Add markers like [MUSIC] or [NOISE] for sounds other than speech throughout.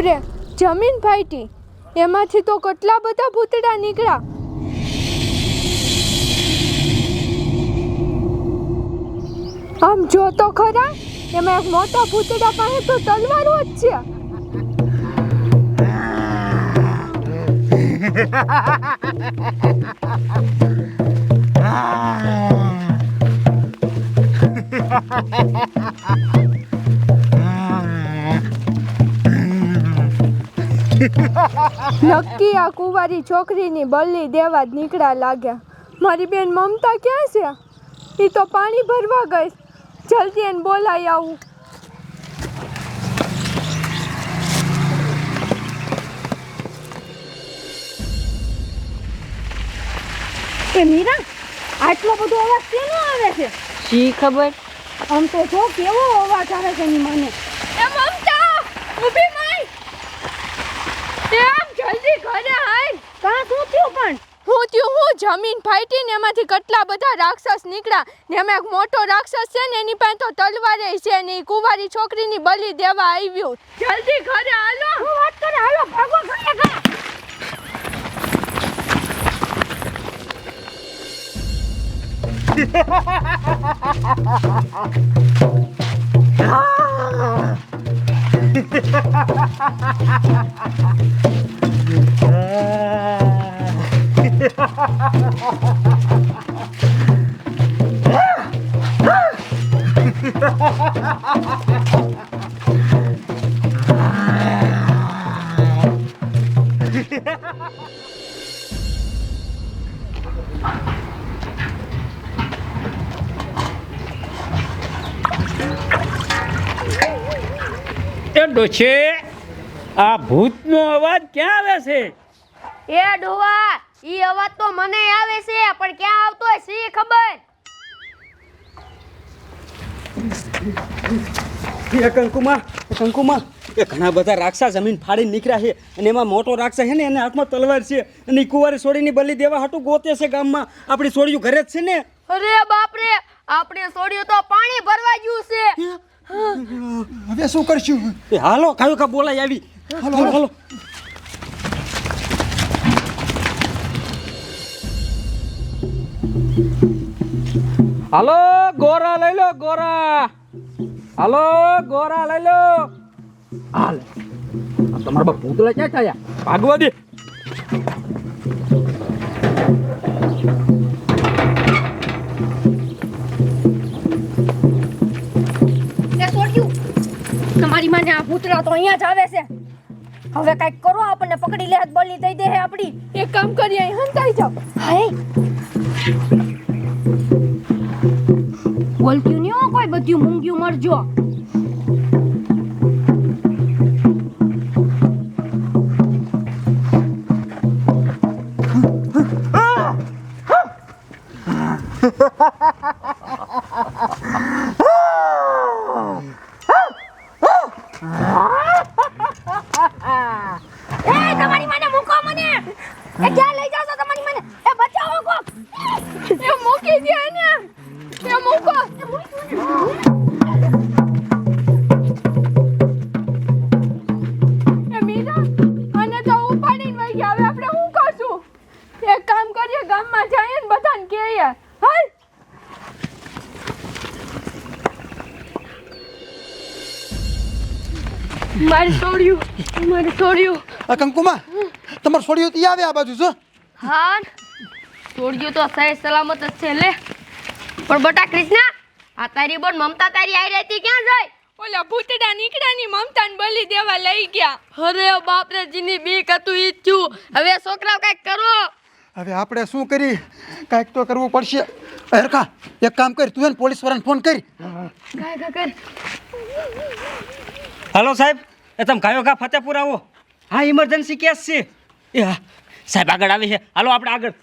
બાપરે, જમીન ફાટી એમાંથી તો કેટલા બધા ભૂતડા નીકળ્યા? આમ જો તો ખરા, એમાં એક મોટા ભૂતડા પાસે તો તલવારો જ છે. [LAUGHS] [LAUGHS] નક્કી આ કુંવારી છોકરીની બલ્લી દેવા જ નીકળ્યા લાગ્યા. મારી બેન મમતા ક્યાં છે? એ તો પાણી ભરવા ગઈ. જલ્દી એને બોલાઈ આવું. એ મીરા આટલો બધો અવાજ કેનો આવે છે? શી ખબર? આમ તો જો કેવો અવાજ આવે છે એની મને. એ મમતા ઊભી માઈ એમ જલ્દી ઘરે આય કાં શું થયું પણ હું? જમીન ફાટી ને એમાંથી કેટલા બધા રાક્ષસ નીકળ્યા? ને એમાં એક મોટો રાક્ષસ છે ને એની પાસે તો તલવારે છે ને એ કુંવારી છોકરીની બલી દેવા આવ્યું. જલ્દી ઘરે હાલો. હું વાત કરે હાલો ભાગો ઘરે ઘરે. એ [LAUGHS] ડોશે આ ભૂતનો અવાજ ક્યાં આવે છે? એ ડોવા ઈ અવાજ તો મને આવે છે પણ ક્યાં આવતો હોય સી ખબર? એ કંકુમાં એ કંકુમાં. એ ઘણા બધા રાક્ષસ જમીન ફાડીને નીકળ્યા છે અને એમાં મોટો રાક્ષસ છે ને એને હાથમાં તલવાર છે અને કુંવારી છોડીની બલી દેવા હાટું ગોતે છે ગામમાં. આપણી છોડીયું ઘરે જ છે ને? અરે બાપ રે આપણે છોડ્યું તો પાણી ભરવા ગયું છે. હવે શું કરશું? એ હાલો કાયો કા બોલાય આવી. હાલો હાલો. હાલો ગોરા લઈ લો ગોરા. હાલો ગોરા લઈ લો. હાલ. તમારા બા ભૂતળા ક્યાં થયા ભાગવા દે. તમારી માને આ પૂતળા તો અહીંયા જ આવે છે. હવે કાંઈક કરો આપણને પકડી લે બલી દઈ દે આપડી આપણી. એક કામ કરીએ અહીં હંતાઈ જાઓ. હાય. બોલક્યું નહીં કોઈ બધું મૂંગ્યું મરજો આ કંકુમા તમારે છોડીઓ ત્યાં આવે આ બાજુ જો. હા છોડીઓ તો સહી સલામત જ છે લે. પણ બટા કૃષ્ણા આ તારી બોન મમતા તારી આવી રહેતી ક્યાં જાય? ઓલા ભૂતડા નીકળ્યા ની મમતાને બલી દેવા લઈ ગયા. અરે બાપ રે જીની બીક હતું ઈ થયું. હવે છોકરાઓ કંઈક કરો. હવે આપણે શું કરી? કાંઈક તો કરવું પડશે. હરખા એક કામ કર તું એને પોલીસ વાળાને ફોન કરી. હાલો સાહેબ એ તમે ગાયો કા ફતેપુર આવો. હા ઇમરજન્સી કેસ છે. એ હા. સાહેબ આગળ આવે છે. હાલો આપણે આગળ.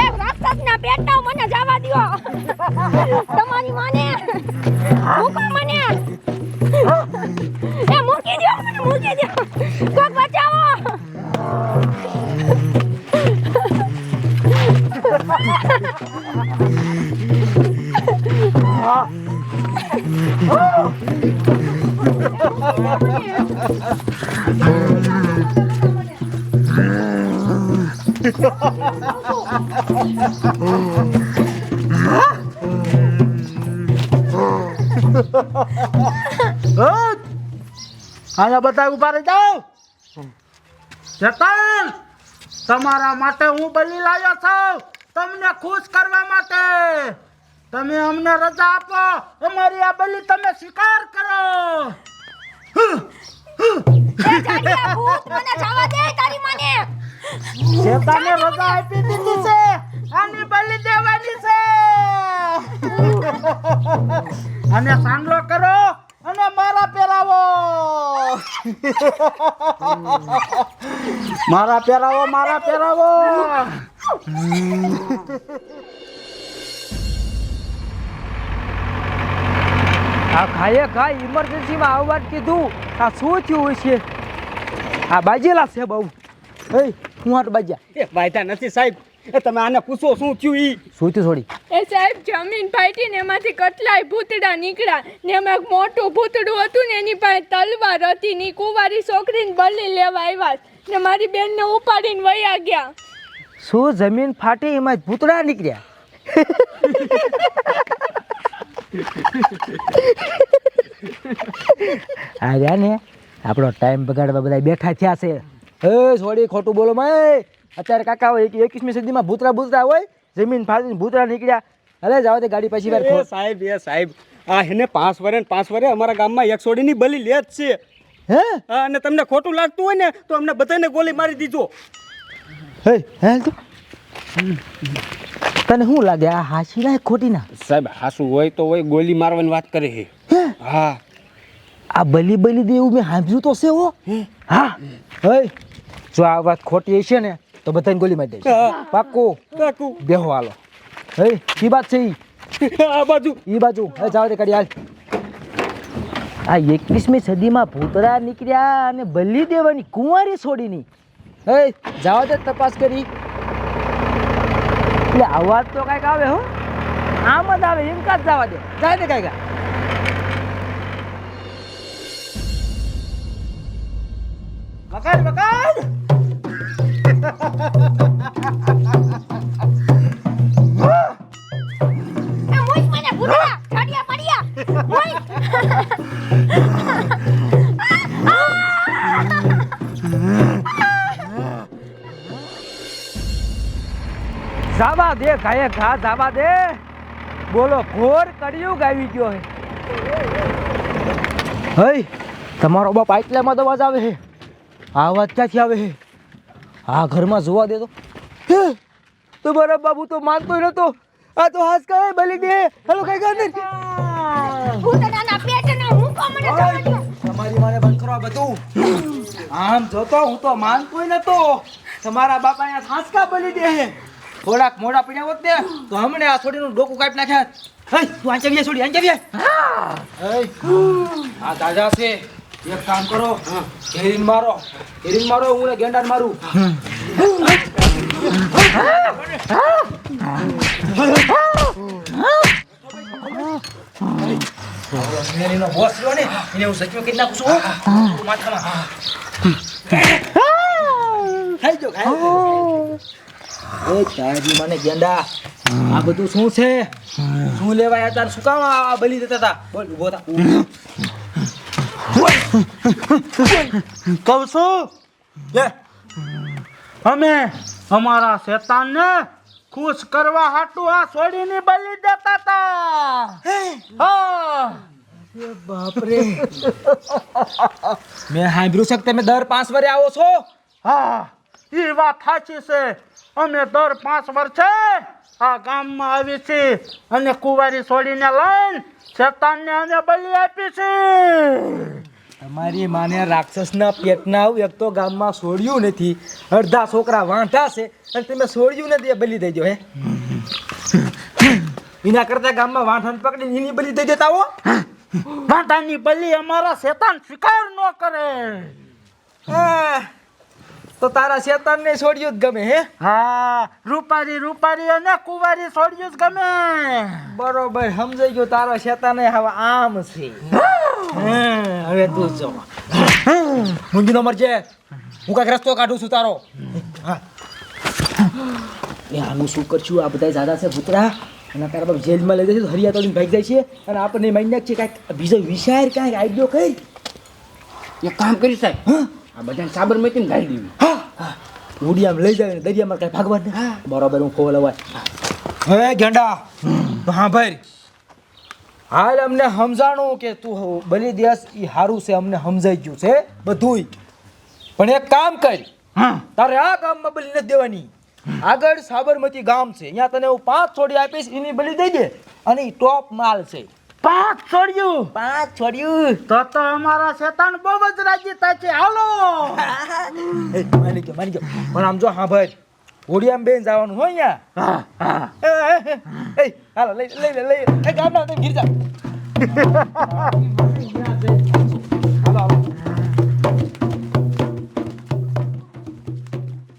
એ રાક્ષસના પેટના મને જવા દ્યો. તમારી માને. મૂકો મને. એ મૂકી દ્યો મને મૂકી દ્યો. આયા બધા ઊભા રહી જાઓ. ચેતન, તમારા માટે હું બલી લાવ્યો છું. તમને ખુશ કરવા માટે. તમે અમને રજા આપો. અમારી આ બલી તમે સ્વીકાર કરો. મને જવા દે તારી માને. ચેતને રજા આપી દીધી છે. આની બલિ દેવાની છે. અને સાંગલો કરો, અને મારા પહેરાવો મારા પહેરાવો મારા પહેરાવો આ ખાયે ખાય ઇમરજન્સીમાં આવવાનું કીધું. આ શું થયું છે આ બાજેલા છે બહુ. એ હું હાટ બાજ્યા એ વાયદા નથી સાહેબ. એ તમે આને પૂછો શું થયું ઈ? શું થયું થોડી એ સાહેબ જમીન ફાટી ને એમાંથી કેટલાય ભૂતડા નીકળ્યા. ને એમાં એક મોટું ભૂતડું હતું ને એની પાસે તલવાર હતી ની કુંવારી છોકરીને બલી લેવા આવ્યા ને મારી બેનને ઉપાડીને વયા ગયા. શું જમીન ફાટી એમાં ભૂતડા નીકળ્યા? આ રહ્યા ને આપણો ટાઈમ બગાડવા બધા બેઠા થયા છે. એ સોરી ખોટું બોલો માં અત્યારે કાકા હોય એક એકવીસમી સદીમાં ભૂતરા ભૂતરા હોય જમીન ફાડીને ભૂતરા નીકળ્યા. અરે જાવ તે ગાડી પછી વાર સાહેબ એ સાહેબ આ હેને પાંચ વરે ને પાંચ વરે અમારા ગામમાં એક સોડીની બલી લે જ છે. હે? હા, અને તમને ખોટું લાગતું હોય ને તો અમને બધાને ગોલી મારી દીધો હે હે તું? તને શું લાગે આ હાસી ના ખોટી ના સાહેબ હાસુ હોય તો હોય ગોલી મારવાની વાત કરે છે. હે? હા. આ બલી બલી દે એવું મેં સાંભળ્યું તો છે હો? હા. હે જો આ વાત ખોટી હશે ને તો બધાને ગોલી મારી દઈશ. હા. પાક્કું? બેહો હાલો. હે કી વાત છે ઈ. આ બાજુ. ઈ બાજુ. હે જાવ દે કડી હાલ. આ એકવીસમી સદીમાં ભૂતરા નીકળ્યા અને બલી દેવાની કુંવારી છોડીની હે જાવ દે તપાસ કરી. એટલે અવાજ તો કાંઈક આવે હો. આમ જ આવે એમ કાંઈ જવા દે. જાય દે કાંઈક મકાન વગાડ જાવા દે, ગાયે ઘા, જાવા દે. બોલો, ઘોર કડિયું ગાવી ગયો હે. હઈ, તમારો બાપ આટલામાં તો અવાજ આવે છે આ અવાજ ક્યાંથી આવે છે આ ઘરમાં જોવા દે તો. હે, તમારા બાબુ તો માનતો નતો. આ તો હાસ કહે બલી દે. હેલો કઈ ગાંધી ભૂતડાના પેટના ના હું કો મને તમારી મારે બંધ કરો બધું. આમ જોતો હું તો માનતો નતો. તમારા બાપા અહીંયા હાસકા બલી દે. હે થોડાક મોડા પડ્યા હોત ને તો હમણે આ છોડીનું ડોકું કાપી નાખ્યા. હઈ તું આંચે વ્યા છોડી આંચે હા. હે આ દાદા છે. એક કામ કરો. હેરીન મારો. હેરીન મારો, હું ને ગેંડાને મારું. મેરીનો બોસ ને હું સચવો કેટલા નાખું માથામાં. ખાઈ જો મને ગેંડા. આ બધું શું છે? શું લેવાય? તાર શું કામ? આ બલી દેતા હતા. બોલ ઊભો કહું છું? લે. અમે અમારા શેતાનને ખુશ કરવા હાટુ આ છોડીને બલી દેતા હતા. હા. બાપરે. [LAUGHS] મેં સાંભળ્યું છે કે તમે દર પાંચ વારે આવો છો? હા. એ વાત સાચી છે. અમે દર પાંચ વર્ષે આ ગામમાં આવી છે અને કુંવારી છોડીને લઈને શેતાનને અમે બલી આપી છે તમારી માને રાક્ષસના પેટના આવું એક તો ગામમાં છોડ્યું નથી અડધા છોકરા વાંધા છે અને તમે છોડ્યું નથી બલી દેજો હે? એના કરતા ગામમાં વાંઠાને પકડીને એની બલી દઈ દેતા હો. વાંઠાની બલી અમારા શેતાન સ્વીકાર ન કરે. તો તારા શેતાનને છોડ્યું જ ગમે હે? હા રૂપારી રૂપારી અને કુંવારી છોડ્યું જ ગમે. બરોબર સમજાઈ ગયો તારો શેતાને હવે આમ છે. હવે તું જો મુંગીનો મરજે. હું કાંઈક રસ્તો કાઢું છું તારો. હા. એ આનું શું કરશું? આ બધા દાદા છે ભૂતરા. અને તારા બાપ જેલમાં લઈ જશે હરિયા તોડીને ભાગી જાય છે. અને આપણને મારી નાખ છે કાંઈક બીજો વિચાર કાંઈક આઈડિયો કઈ? એક કામ કરી સાહેબ. આ બધાને સાબરમતીને ગાળી દેવી. ઉડિયામાં લઈ જાય દરિયામાં કાંઈ ભાગવા બરાબર બરોબર હું ફોલ અવાય હે. ગેંડા. હા ભાઈ. હાલ અમને સમજાણું કે તું બલી દેશ એ સારું છે અમને સમજાઈ ગયું છે બધુંય. પણ એક કામ કર તારે આ ગામમાં બલી નથી દેવાની. આગળ સાબરમતી ગામ છે અહીંયા તને હું પાંચ છોડી આપીશ એની બલી દઈ દે. અને ટોપ માલ છે. પાંચ છોડ્યું? પાંચ છોડ્યું. તો તો અમારા શેતાન બહુ જ રાજી થાય છે. હાલો. [LAUGHS] માની ગયો માની ગયો. પણ આમ જો હા ભાઈ હોડિયામાં બેન જવાનું હોય અહીંયા એ, એ, એ, એ, હાલો લઈ લઈ લે લઈ લે. એ તમે ગીર જા